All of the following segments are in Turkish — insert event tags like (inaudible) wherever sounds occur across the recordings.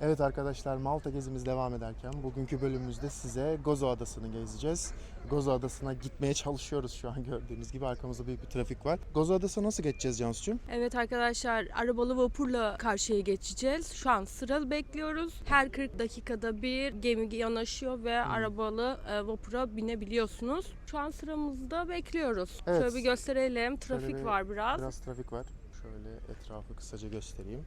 Evet arkadaşlar Malta gezimiz devam ederken bugünkü bölümümüzde size Gozo Adası'nı gezeceğiz. Gozo Adası'na gitmeye çalışıyoruz şu an gördüğünüz gibi arkamızda büyük bir trafik var. Gozo Adası'na nasıl geçeceğiz Cansu'cum? Evet arkadaşlar arabalı vapurla karşıya geçeceğiz. Şu an sıra bekliyoruz. Her 40 dakikada bir gemi yanaşıyor ve arabalı e, vapura binebiliyorsunuz. Şu an sıramızda bekliyoruz. Evet. Şöyle bir gösterelim. Trafik bir- var biraz. Biraz trafik var. Şöyle etrafı kısaca göstereyim.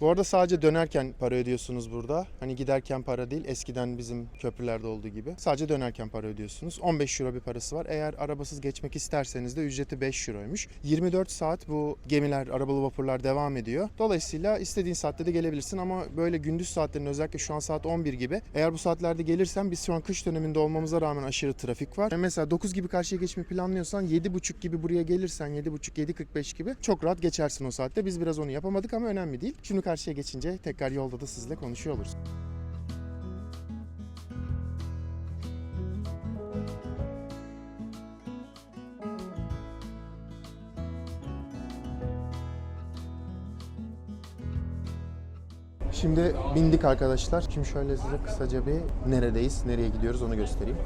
Bu arada sadece dönerken para ödüyorsunuz burada. Hani giderken para değil. Eskiden bizim köprülerde olduğu gibi. Sadece dönerken para ödüyorsunuz. 15 euro bir parası var. Eğer arabasız geçmek isterseniz de ücreti 5 euroymuş. 24 saat bu gemiler, arabalı vapurlar devam ediyor. Dolayısıyla istediğin saatte de gelebilirsin ama böyle gündüz saatlerinde özellikle şu an saat 11 gibi. Eğer bu saatlerde gelirsen biz şu an kış döneminde olmamıza rağmen aşırı trafik var. Mesela 9 gibi karşıya geçmeyi planlıyorsan 7.30 gibi buraya gelirsen 7.30-7.45 gibi çok rahat geçersin o saatte. Biz biraz onu yapamadık ama önemli değil. Şimdi karşıya geçince tekrar yolda da sizle konuşuyor oluruz. Şimdi bindik arkadaşlar. Şimdi şöyle size kısaca bir neredeyiz, nereye gidiyoruz onu göstereyim.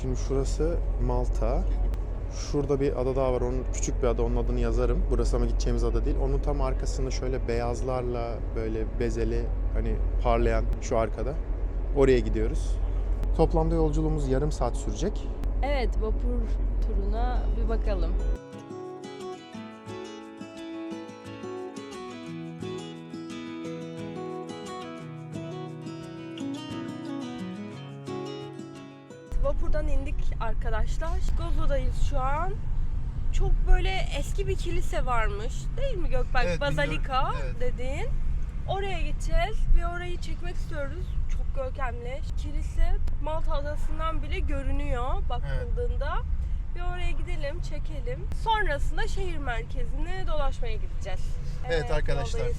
Şimdi şurası Malta. Şurada bir ada daha var. Onun küçük bir ada. Onun adını yazarım. Burası ama gideceğimiz ada değil. Onun tam arkasında şöyle beyazlarla böyle bezeli hani parlayan şu arkada. Oraya gidiyoruz. Toplamda yolculuğumuz yarım saat sürecek. Evet vapur turuna bir bakalım. Vapurdan indik arkadaşlar. Gozo'dayız şu an. Çok böyle eski bir kilise varmış. Değil mi Gökberk? Evet, Bazalika. Evet. dediğin. Oraya gideceğiz ve orayı çekmek istiyoruz. Çok görkemli. Kilise Malta adasından bile görünüyor bakıldığında. Bir oraya gidelim, çekelim. Sonrasında şehir merkezine dolaşmaya gideceğiz. Evet arkadaşlar. yoldayız.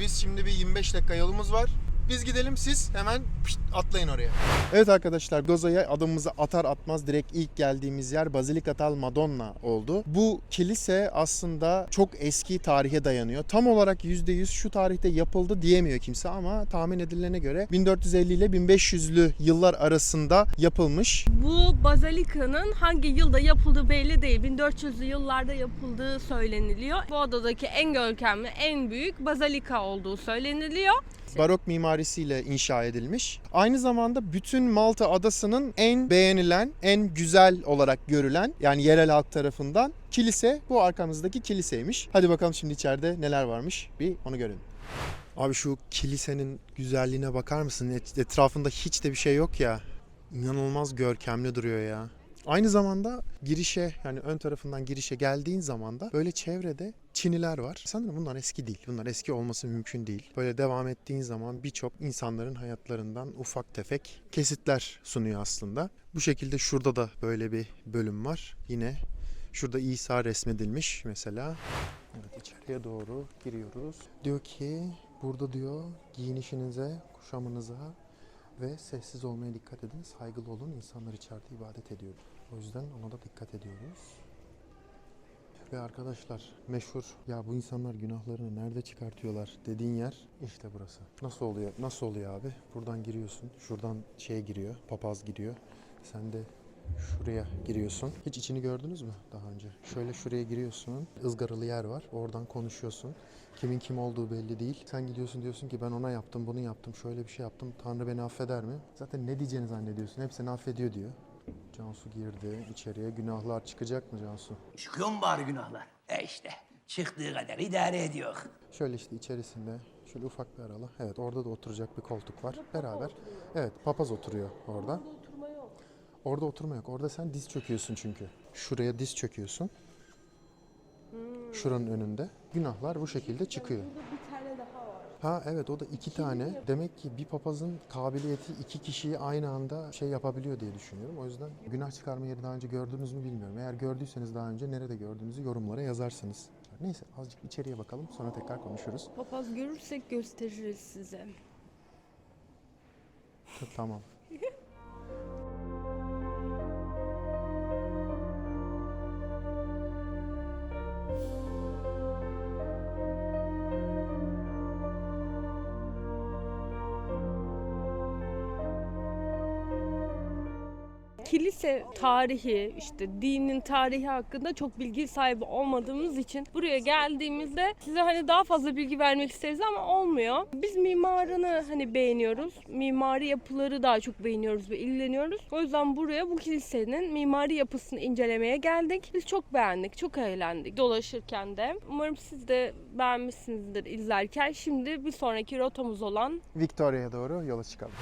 Biz şimdi bir 25 dakika yolumuz var. Biz gidelim siz hemen pişt, atlayın oraya. Evet arkadaşlar Goza'ya adımımızı atar atmaz direkt ilk geldiğimiz yer Basilica tal Madonna oldu. Bu kilise aslında çok eski tarihe dayanıyor. Tam olarak %100 şu tarihte yapıldı diyemiyor kimse ama tahmin edilene göre 1450 ile 1500'lü yıllar arasında yapılmış. Bu bazilika'nın hangi yılda yapıldığı belli değil. 1400'lü yıllarda yapıldığı söyleniliyor. Bu adadaki en görkemli, en büyük bazilika olduğu söyleniliyor. Barok mimarisiyle inşa edilmiş. Aynı zamanda bütün Malta adasının en beğenilen, en güzel olarak görülen yani yerel halk tarafından kilise bu arkamızdaki kiliseymiş. Hadi bakalım şimdi içeride neler varmış bir onu görelim. Abi şu kilisenin güzelliğine bakar mısın? Et- Etrafında hiç de bir şey yok ya. İnanılmaz görkemli duruyor ya. Aynı zamanda girişe yani ön tarafından girişe geldiğin zaman da böyle çevrede çiniler var. Sanırım bunlar eski değil. Bunlar eski olması mümkün değil. Böyle devam ettiğin zaman birçok insanların hayatlarından ufak tefek kesitler sunuyor aslında. Bu şekilde şurada da böyle bir bölüm var. Yine şurada İsa resmedilmiş mesela. Evet içeriye doğru giriyoruz. Diyor ki burada diyor giyinişinize, kuşamınıza ve sessiz olmaya dikkat edin. Saygılı olun. İnsanlar içeride ibadet ediyor. O yüzden ona da dikkat ediyoruz. Ve arkadaşlar meşhur ya bu insanlar günahlarını nerede çıkartıyorlar dediğin yer işte burası. Nasıl oluyor? Nasıl oluyor abi? Buradan giriyorsun. Şuradan şeye giriyor. Papaz giriyor. Sen de şuraya giriyorsun. Hiç içini gördünüz mü daha önce? Şöyle şuraya giriyorsun. ızgaralı yer var. Oradan konuşuyorsun. Kimin kim olduğu belli değil. Sen gidiyorsun diyorsun ki ben ona yaptım, bunu yaptım, şöyle bir şey yaptım. Tanrı beni affeder mi? Zaten ne diyeceğini zannediyorsun. Hep seni affediyor diyor. Cansu girdi içeriye. Günahlar çıkacak mı Cansu? Çıkıyor mu bari günahlar? E işte çıktığı kadar idare ediyor. Şöyle işte içerisinde şöyle ufak bir aralı. Evet orada da oturacak bir koltuk var. Beraber. Evet papaz oturuyor orada. Orada oturma yok. Orada sen diz çöküyorsun çünkü. Şuraya diz çöküyorsun. Şuranın önünde. Günahlar bu şekilde çıkıyor. Burada bir tane daha var. Ha evet o da iki tane. Demek ki bir papazın kabiliyeti iki kişiyi aynı anda şey yapabiliyor diye düşünüyorum. O yüzden günah çıkarma yeri daha önce gördünüz mü bilmiyorum. Eğer gördüyseniz daha önce nerede gördüğünüzü yorumlara yazarsınız. Neyse azıcık içeriye bakalım sonra tekrar konuşuruz. Papaz görürsek gösteririz size. tamam. Kilise tarihi, işte dinin tarihi hakkında çok bilgi sahibi olmadığımız için buraya geldiğimizde size hani daha fazla bilgi vermek isteriz ama olmuyor. Biz mimarını hani beğeniyoruz. Mimari yapıları daha çok beğeniyoruz ve ilgileniyoruz. O yüzden buraya bu kilisenin mimari yapısını incelemeye geldik. Biz çok beğendik, çok eğlendik dolaşırken de. Umarım siz de beğenmişsinizdir izlerken. Şimdi bir sonraki rotamız olan Victoria'ya doğru yola çıkalım.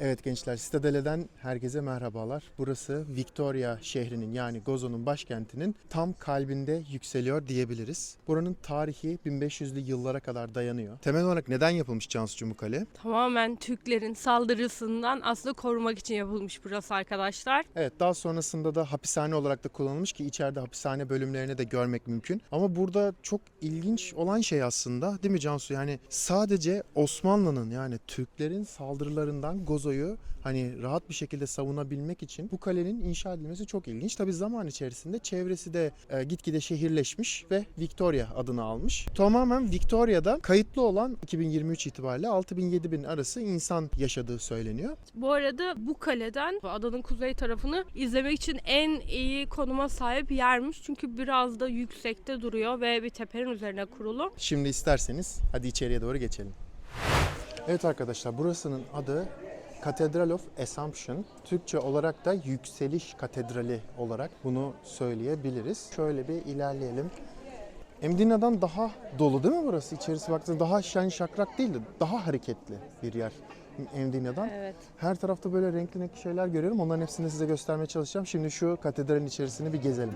Evet gençler, Citadel'den herkese merhabalar. Burası Victoria şehrinin yani Gozo'nun başkentinin tam kalbinde yükseliyor diyebiliriz. Buranın tarihi 1500'lü yıllara kadar dayanıyor. Temel olarak neden yapılmış Cansucuğum bu kale? tamamen Türklerin saldırısından aslında korumak için yapılmış burası arkadaşlar. Evet daha sonrasında da hapishane olarak da kullanılmış ki içeride hapishane bölümlerini de görmek mümkün. Ama burada çok ilginç olan şey aslında değil mi Cansu? Yani sadece Osmanlı'nın yani Türklerin saldırılarından Gozo'yu hani rahat bir şekilde savunabilmek için bu kalenin inşa edilmesi çok ilginç. Tabi zaman içerisinde çevresi de e, gitgide şehirleşmiş ve Victoria adını almış. Tamamen Victoria'da kayıtlı olan 2023 itibariyle 6000-7000 arası insan yaşadığı söyleniyor. Bu arada bu kaleden adanın kuzey tarafını izlemek için en iyi konuma sahip yermiş. Çünkü biraz da yüksekte duruyor ve bir tepenin üzerine kurulu. Şimdi isterseniz hadi içeriye doğru geçelim. Evet arkadaşlar burasının adı Cathedral of Assumption. Türkçe olarak da Yükseliş Katedrali olarak bunu söyleyebiliriz. Şöyle bir ilerleyelim. Emdina'dan daha dolu değil mi burası? İçerisi baktığınızda daha şen şakrak değil de daha hareketli bir yer Emdina'dan. Evet. Her tarafta böyle renkli renkli şeyler görüyorum. Onların hepsini size göstermeye çalışacağım. Şimdi şu katedralin içerisini bir gezelim.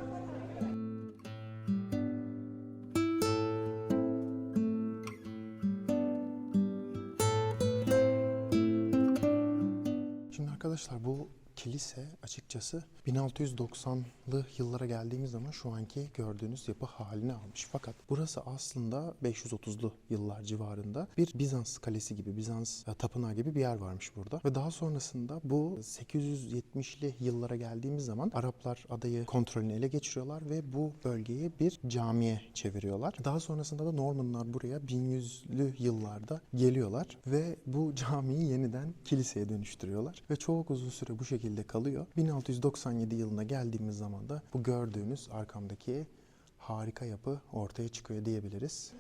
Kilise açıkçası 1690'lı yıllara geldiğimiz zaman şu anki gördüğünüz yapı halini almış. Fakat burası aslında 530'lu yıllar civarında bir Bizans kalesi gibi, Bizans e, tapınağı gibi bir yer varmış burada. Ve daha sonrasında bu 870'li yıllara geldiğimiz zaman Araplar adayı kontrolünü ele geçiriyorlar ve bu bölgeyi bir camiye çeviriyorlar. Daha sonrasında da Normanlar buraya 1100'lü yıllarda geliyorlar ve bu camiyi yeniden kiliseye dönüştürüyorlar ve çok uzun süre bu şekilde kalıyor. 1697 yılına geldiğimiz zaman da bu gördüğünüz arkamdaki harika yapı ortaya çıkıyor diyebiliriz.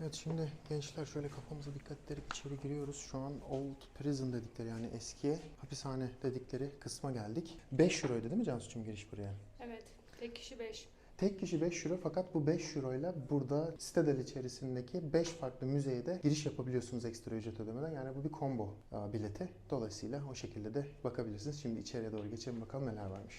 Evet şimdi gençler şöyle kafamıza dikkat ederek içeri giriyoruz. Şu an Old Prison dedikleri yani eski hapishane dedikleri kısma geldik. 5 euroydu değil mi Cansu'cum giriş buraya? Evet. Tek kişi 5. Tek kişi 5 euro fakat bu 5 euro ile burada Citadel içerisindeki 5 farklı müzeye de giriş yapabiliyorsunuz ekstra ücret ödemeden. Yani bu bir combo e, bileti. Dolayısıyla o şekilde de bakabilirsiniz. Şimdi içeriye doğru geçelim bakalım neler varmış.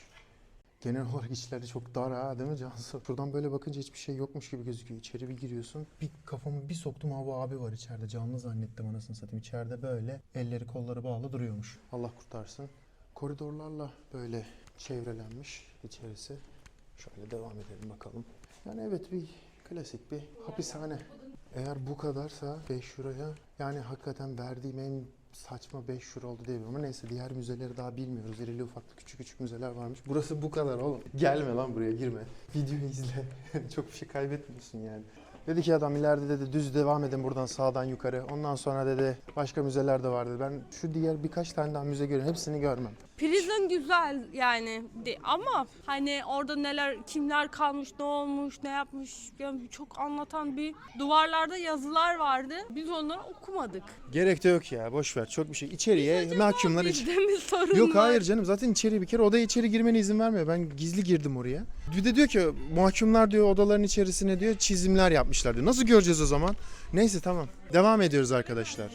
Genel olarak içleri çok dar ha değil mi Cansu? Şuradan böyle bakınca hiçbir şey yokmuş gibi gözüküyor. İçeri bir giriyorsun. Bir kafamı bir soktum abi abi var içeride. Canlı zannettim anasını satayım. İçeride böyle elleri kolları bağlı duruyormuş. Allah kurtarsın. Koridorlarla böyle çevrelenmiş içerisi. Şöyle devam edelim bakalım. Yani evet bir klasik bir hapishane. Eğer bu kadarsa 5 euroya yani hakikaten verdiğim en saçma 5 euro oldu diyebilirim ama neyse diğer müzeleri daha bilmiyoruz. İrili ufaklı küçük küçük müzeler varmış. Burası bu kadar oğlum. Gelme lan buraya girme. (laughs) Videoyu izle. (laughs) Çok bir şey kaybetmiyorsun yani. Dedi ki adam ileride dedi düz devam edin buradan sağdan yukarı. Ondan sonra dedi başka müzeler de var dedi. Ben şu diğer birkaç tane daha müze görüyorum. Hepsini görmem. Prison güzel yani de- ama hani orada neler kimler kalmış ne olmuş ne yapmış yani çok anlatan bir duvarlarda yazılar vardı biz onları okumadık. Gerek de yok ya boş ver çok bir şey. İçeriye mahkumlar iç- Bizde mi (laughs) sorun Yok var? hayır canım zaten içeri bir kere odaya içeri girmene izin vermiyor. Ben gizli girdim oraya. Bir de diyor ki mahkumlar diyor odaların içerisine diyor çizimler yapmışlar diyor. Nasıl göreceğiz o zaman? Neyse tamam. Devam ediyoruz arkadaşlar.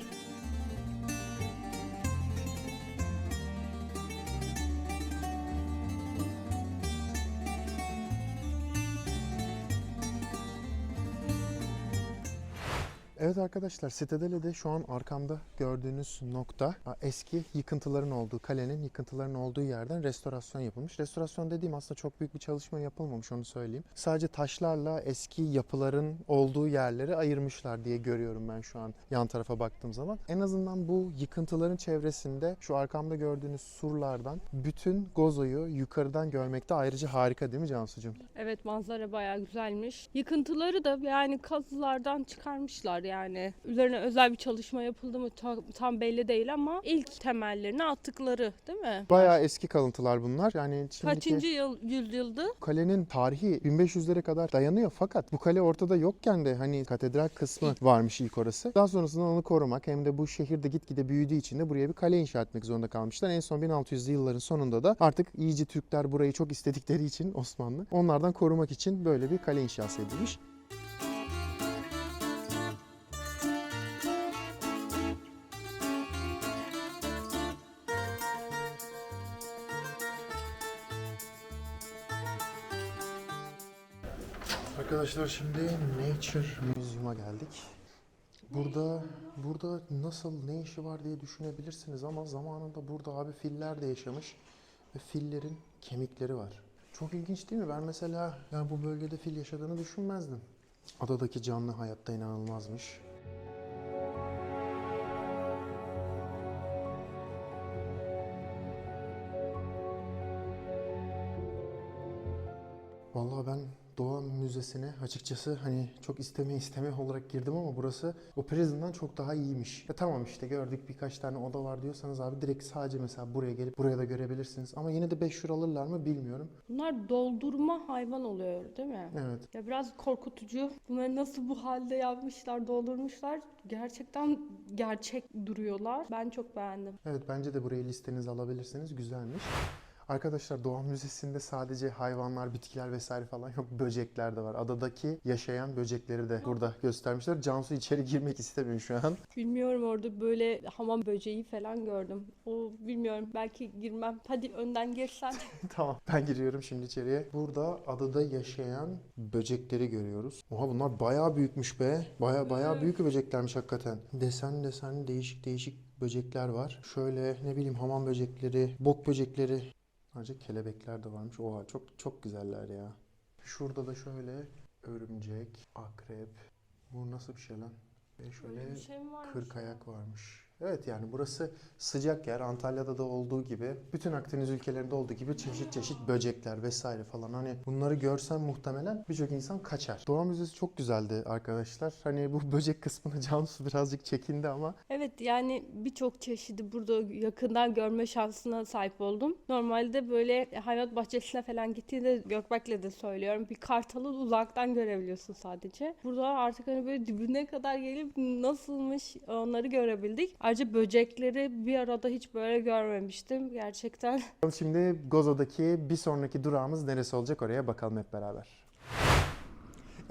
Evet arkadaşlar Citadel'de şu an arkamda gördüğünüz nokta eski yıkıntıların olduğu kalenin yıkıntıların olduğu yerden restorasyon yapılmış. Restorasyon dediğim aslında çok büyük bir çalışma yapılmamış onu söyleyeyim. Sadece taşlarla eski yapıların olduğu yerleri ayırmışlar diye görüyorum ben şu an yan tarafa baktığım zaman. En azından bu yıkıntıların çevresinde şu arkamda gördüğünüz surlardan bütün Gozo'yu yukarıdan görmekte ayrıca harika değil mi Cansucuğum? Evet manzara bayağı güzelmiş. Yıkıntıları da yani kazılardan çıkarmışlar yani. Üzerine özel bir çalışma yapıldı mı tam, tam belli değil ama ilk temellerini attıkları değil mi? Bayağı eski kalıntılar bunlar. Yani şimdiki Kaçıncı yıl, yüzyıldı? kalenin tarihi 1500'lere kadar dayanıyor fakat bu kale ortada yokken de hani katedral kısmı varmış ilk orası. Daha sonrasında onu korumak hem de bu şehirde gitgide büyüdüğü için de buraya bir kale inşa etmek zorunda kalmışlar. En son 1600'lü yılların sonunda da artık iyice Türkler burayı çok istedikleri için Osmanlı onlardan korumak için böyle bir kale inşası edilmiş. Arkadaşlar şimdi Nature Museum'a geldik. Burada burada nasıl ne işi var diye düşünebilirsiniz ama zamanında burada abi filler de yaşamış ve fillerin kemikleri var. Çok ilginç değil mi? Ben mesela yani bu bölgede fil yaşadığını düşünmezdim. Adadaki canlı hayatta inanılmazmış. Vallahi ben Müzesi'ne açıkçası hani çok isteme isteme olarak girdim ama burası o Prison'dan çok daha iyiymiş. Ya tamam işte gördük birkaç tane oda var diyorsanız abi direkt sadece mesela buraya gelip buraya da görebilirsiniz. Ama yine de 5 euro alırlar mı bilmiyorum. Bunlar doldurma hayvan oluyor değil mi? Evet. Ya biraz korkutucu. Bunları nasıl bu halde yapmışlar, doldurmuşlar. Gerçekten gerçek duruyorlar. Ben çok beğendim. Evet bence de burayı listenize alabilirsiniz. Güzelmiş. Arkadaşlar Doğa Müzesi'nde sadece hayvanlar, bitkiler vesaire falan yok. Böcekler de var. Adadaki yaşayan böcekleri de burada göstermişler. Cansu içeri girmek istemiyor şu an. Bilmiyorum orada böyle hamam böceği falan gördüm. O bilmiyorum belki girmem. Hadi önden girsen. (laughs) tamam ben giriyorum şimdi içeriye. Burada adada yaşayan böcekleri görüyoruz. Oha bunlar bayağı büyükmüş be. Bayağı bayağı büyük böceklermiş hakikaten. Desen desen değişik değişik böcekler var. Şöyle ne bileyim hamam böcekleri, bok böcekleri. Ayrıca kelebekler de varmış. Oha çok çok güzeller ya. Şurada da şöyle örümcek, akrep. Bu nasıl bir şey lan? Ve şöyle Böyle bir şey mi varmış Kırk ya? ayak varmış. Evet yani burası sıcak yer. Antalya'da da olduğu gibi, bütün Akdeniz ülkelerinde olduğu gibi çeşit çeşit böcekler vesaire falan. Hani bunları görsen muhtemelen birçok insan kaçar. Doğa Müzesi çok güzeldi arkadaşlar. Hani bu (laughs) böcek kısmını Cansu birazcık çekindi ama Evet yani birçok çeşidi burada yakından görme şansına sahip oldum. Normalde böyle hayvanat bahçesine falan gittiğinde Gökberk'le de söylüyorum. Bir kartalı uzaktan görebiliyorsun sadece. Burada artık hani böyle dibine kadar gelip nasılmış onları görebildik. Ayrıca böcekleri bir arada hiç böyle görmemiştim. Gerçekten şimdi Gozo'daki bir sonraki durağımız neresi olacak oraya bakalım hep beraber.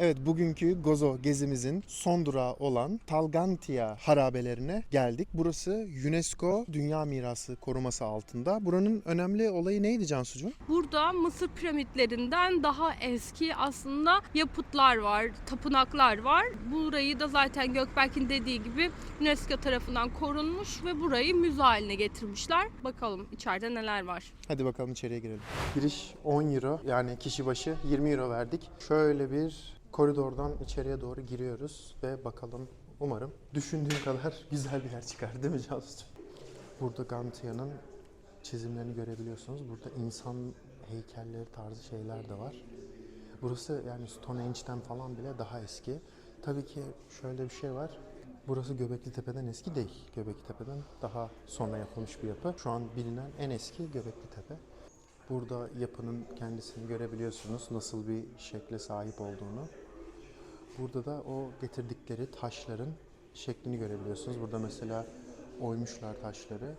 Evet bugünkü Gozo gezimizin son durağı olan Talgantia harabelerine geldik. Burası UNESCO Dünya Mirası koruması altında. Buranın önemli olayı neydi Cansucuğum? Burada Mısır piramitlerinden daha eski aslında yapıtlar var, tapınaklar var. Burayı da zaten Gökberk'in dediği gibi UNESCO tarafından korunmuş ve burayı müze haline getirmişler. Bakalım içeride neler var. Hadi bakalım içeriye girelim. Giriş 10 euro yani kişi başı 20 euro verdik. Şöyle bir koridordan içeriye doğru giriyoruz ve bakalım umarım düşündüğüm kadar (laughs) güzel bir yer çıkar değil mi Cansu'cum? Burada Gantia'nın çizimlerini görebiliyorsunuz. Burada insan heykelleri tarzı şeyler de var. Burası yani Stonehenge'den falan bile daha eski. Tabii ki şöyle bir şey var. Burası Göbekli Tepe'den eski değil. Göbekli Tepe'den daha sonra yapılmış bir yapı. Şu an bilinen en eski Göbekli Tepe. Burada yapının kendisini görebiliyorsunuz. Nasıl bir şekle sahip olduğunu. Burada da o getirdikleri taşların şeklini görebiliyorsunuz. Burada mesela oymuşlar taşları.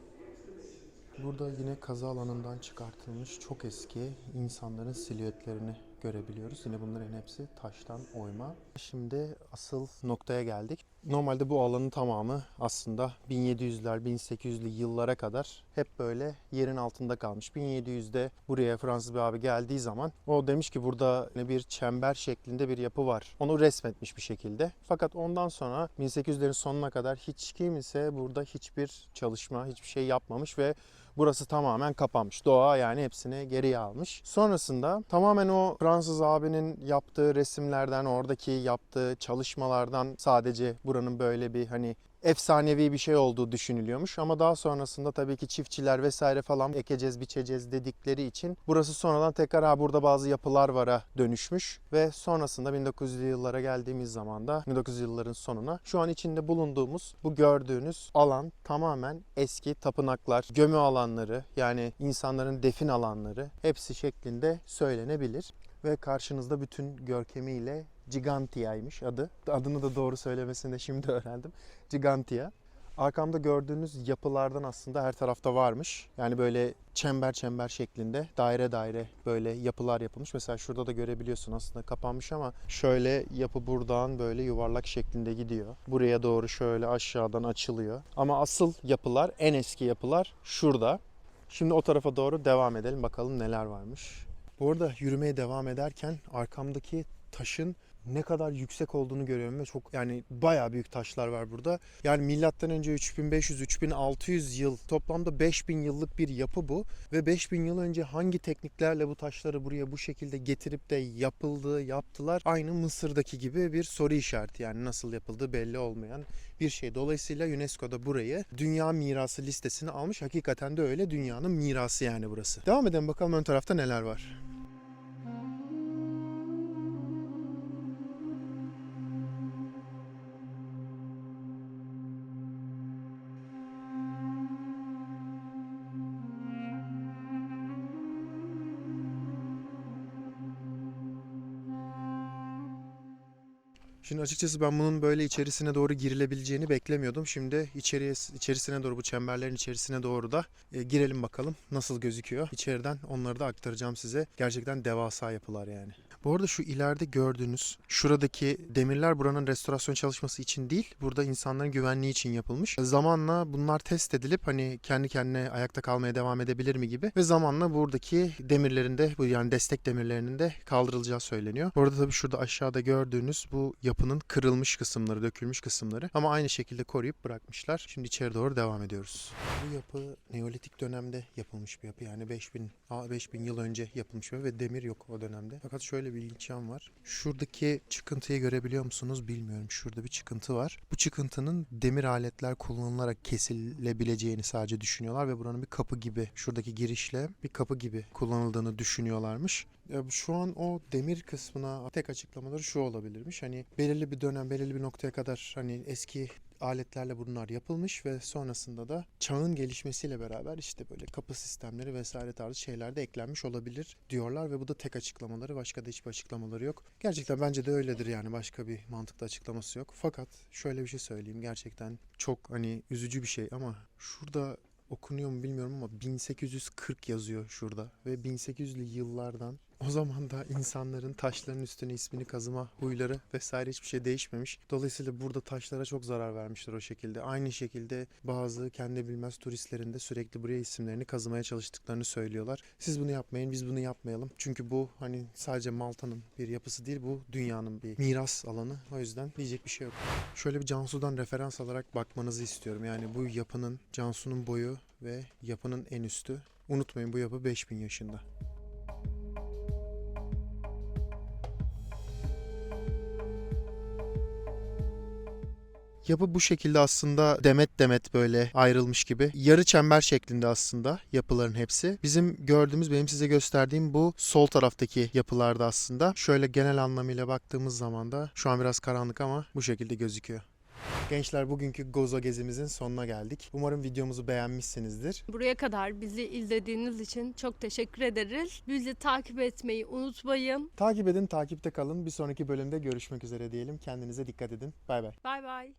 Burada yine kazı alanından çıkartılmış çok eski insanların silüetlerini görebiliyoruz. Yine bunların hepsi taştan oyma. Şimdi asıl noktaya geldik. Normalde bu alanın tamamı aslında 1700'ler, 1800'lü yıllara kadar hep böyle yerin altında kalmış. 1700'de buraya Fransız bir abi geldiği zaman o demiş ki burada ne bir çember şeklinde bir yapı var. Onu resmetmiş bir şekilde. Fakat ondan sonra 1800'lerin sonuna kadar hiç kimse burada hiçbir çalışma, hiçbir şey yapmamış ve Burası tamamen kapanmış. Doğa yani hepsini geriye almış. Sonrasında tamamen o Fransız abinin yaptığı resimlerden, oradaki yaptığı çalışmalardan sadece buranın böyle bir hani efsanevi bir şey olduğu düşünülüyormuş. Ama daha sonrasında tabii ki çiftçiler vesaire falan ekeceğiz biçeceğiz dedikleri için burası sonradan tekrar ha burada bazı yapılar vara dönüşmüş ve sonrasında 1900'lü yıllara geldiğimiz zaman da 1900 yılların sonuna şu an içinde bulunduğumuz bu gördüğünüz alan tamamen eski tapınaklar, gömü alanları yani insanların defin alanları hepsi şeklinde söylenebilir ve karşınızda bütün görkemiyle Gigantia'ymış adı. Adını da doğru söylemesini de şimdi öğrendim. Gigantia. Arkamda gördüğünüz yapılardan aslında her tarafta varmış. Yani böyle çember çember şeklinde daire daire böyle yapılar yapılmış. Mesela şurada da görebiliyorsun aslında kapanmış ama şöyle yapı buradan böyle yuvarlak şeklinde gidiyor. Buraya doğru şöyle aşağıdan açılıyor. Ama asıl yapılar en eski yapılar şurada. Şimdi o tarafa doğru devam edelim bakalım neler varmış. Bu arada yürümeye devam ederken arkamdaki taşın ne kadar yüksek olduğunu görüyorum ve çok yani bayağı büyük taşlar var burada. Yani milattan önce 3500-3600 yıl toplamda 5000 yıllık bir yapı bu ve 5000 yıl önce hangi tekniklerle bu taşları buraya bu şekilde getirip de yapıldı, yaptılar aynı Mısır'daki gibi bir soru işareti yani nasıl yapıldığı belli olmayan bir şey. Dolayısıyla UNESCO da burayı dünya mirası listesine almış. Hakikaten de öyle dünyanın mirası yani burası. Devam edelim bakalım ön tarafta neler var. Şimdi açıkçası ben bunun böyle içerisine doğru girilebileceğini beklemiyordum. Şimdi içeriye içerisine doğru bu çemberlerin içerisine doğru da e, girelim bakalım nasıl gözüküyor. İçeriden onları da aktaracağım size. Gerçekten devasa yapılar yani. Bu arada şu ileride gördüğünüz şuradaki demirler buranın restorasyon çalışması için değil, burada insanların güvenliği için yapılmış. Zamanla bunlar test edilip hani kendi kendine ayakta kalmaya devam edebilir mi gibi ve zamanla buradaki demirlerin de bu yani destek demirlerinin de kaldırılacağı söyleniyor. Bu arada tabii şurada aşağıda gördüğünüz bu yapının kırılmış kısımları, dökülmüş kısımları ama aynı şekilde koruyup bırakmışlar. Şimdi içeri doğru devam ediyoruz. Bu yapı Neolitik dönemde yapılmış bir yapı. Yani 5000 a- 5000 yıl önce yapılmış bir yapı ve demir yok o dönemde. Fakat şöyle bir ilginç yan var. Şuradaki çıkıntıyı görebiliyor musunuz bilmiyorum. Şurada bir çıkıntı var. Bu çıkıntının demir aletler kullanılarak kesilebileceğini sadece düşünüyorlar ve buranın bir kapı gibi şuradaki girişle bir kapı gibi kullanıldığını düşünüyorlarmış. Şu an o demir kısmına tek açıklamaları şu olabilirmiş. Hani belirli bir dönem, belirli bir noktaya kadar hani eski aletlerle bunlar yapılmış ve sonrasında da çağın gelişmesiyle beraber işte böyle kapı sistemleri vesaire tarzı şeyler de eklenmiş olabilir diyorlar ve bu da tek açıklamaları başka da hiçbir açıklamaları yok. Gerçekten bence de öyledir yani başka bir mantıklı açıklaması yok. Fakat şöyle bir şey söyleyeyim gerçekten çok hani üzücü bir şey ama şurada okunuyor mu bilmiyorum ama 1840 yazıyor şurada ve 1800'lü yıllardan o zaman da insanların taşların üstüne ismini kazıma huyları vesaire hiçbir şey değişmemiş. Dolayısıyla burada taşlara çok zarar vermişler o şekilde. Aynı şekilde bazı kendi bilmez turistlerin de sürekli buraya isimlerini kazımaya çalıştıklarını söylüyorlar. Siz bunu yapmayın, biz bunu yapmayalım. Çünkü bu hani sadece Malta'nın bir yapısı değil, bu dünyanın bir miras alanı. O yüzden diyecek bir şey yok. Şöyle bir Cansu'dan referans alarak bakmanızı istiyorum. Yani bu yapının, Cansu'nun boyu ve yapının en üstü. Unutmayın bu yapı 5000 yaşında. Yapı bu şekilde aslında demet demet böyle ayrılmış gibi. Yarı çember şeklinde aslında yapıların hepsi. Bizim gördüğümüz, benim size gösterdiğim bu sol taraftaki yapılarda aslında. Şöyle genel anlamıyla baktığımız zaman da şu an biraz karanlık ama bu şekilde gözüküyor. Gençler bugünkü Gozo gezimizin sonuna geldik. Umarım videomuzu beğenmişsinizdir. Buraya kadar bizi izlediğiniz için çok teşekkür ederiz. Bizi takip etmeyi unutmayın. Takip edin, takipte kalın. Bir sonraki bölümde görüşmek üzere diyelim. Kendinize dikkat edin. Bay bay. Bay bay.